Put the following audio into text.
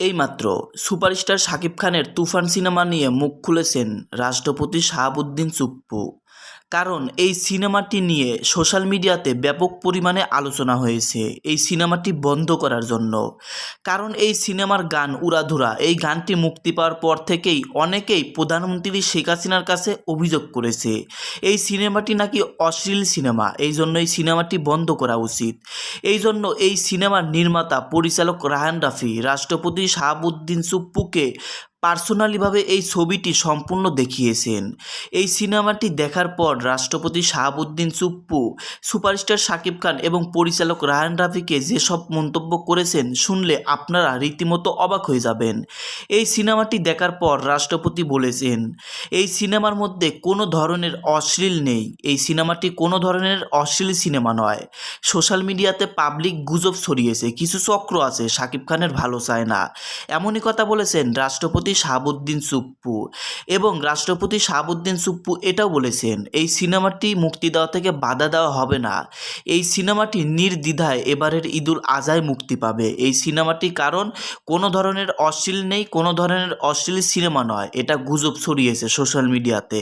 এইমাত্র সুপারস্টার শাকিব খানের তুফান সিনেমা নিয়ে মুখ খুলেছেন রাষ্ট্রপতি শাহাবুদ্দিন চুপ্পু। কারণ এই সিনেমাটি নিয়ে সোশ্যাল মিডিয়াতে ব্যাপক পরিমাণে আলোচনা হয়েছে এই সিনেমাটি বন্ধ করার জন্য। কারণ এই সিনেমার গান উড়াধুরা, এই গানটি মুক্তি পাওয়ার পর থেকেই অনেকেই প্রধানমন্ত্রী শেখ হাসিনার কাছে অভিযোগ করেছে। এই সিনেমাটি নাকি অশ্লীল সিনেমা, এই জন্য এই সিনেমাটি বন্ধ করা উচিত। এই জন্য এই সিনেমার নির্মাতা পরিচালক রাহান রাফি, রাষ্ট্রপতি শাহাবুদ্দিন চুপ্পুকে পার্সোনালিভাবে এই ছবিটি সম্পূর্ণ দেখিয়েছেন। এই সিনেমাটি দেখার পর রাষ্ট্রপতি শাহাবুদ্দিন চুপ্পু, সুপারস্টার শাকিব খান এবং পরিচালক রাহান রাফিকে যেসব মন্তব্য করেছেন শুনলে আপনারা রীতিমতো অবাক হয়ে যাবেন। এই সিনেমাটি দেখার পর রাষ্ট্রপতি বলেছেন, এই সিনেমার মধ্যে কোনো ধরনের অশ্লীল নেই। এই সিনেমাটি কোনো ধরনের অশ্লীল সিনেমা নয়। সোশ্যাল মিডিয়াতে পাবলিক গুজব ছড়িয়েছে, কিছু চক্র আছে, শাকিব খানের ভালো চায় না। এমনই কথা বলেছেন রাষ্ট্রপতি শাহাবুদ্দিন সুপ্পু এবং রাষ্ট্রপতি শাহাবুদ্দিন সুপ্পু এটাও বলেছেন, এই সিনেমাটি মুক্তি দেওয়া থেকে বাধা দেওয়া হবে না। এই সিনেমাটি নির্দ্বিধায় এবারের ঈদুল আজহায় মুক্তি পাবে। এই সিনেমাটি কারণ, কোনো ধরনের অশ্লীল নেই, কোনো ধরনের অশ্লীল সিনেমা নয়। এটা গুজব ছড়িয়েছে সোশ্যাল মিডিয়াতে।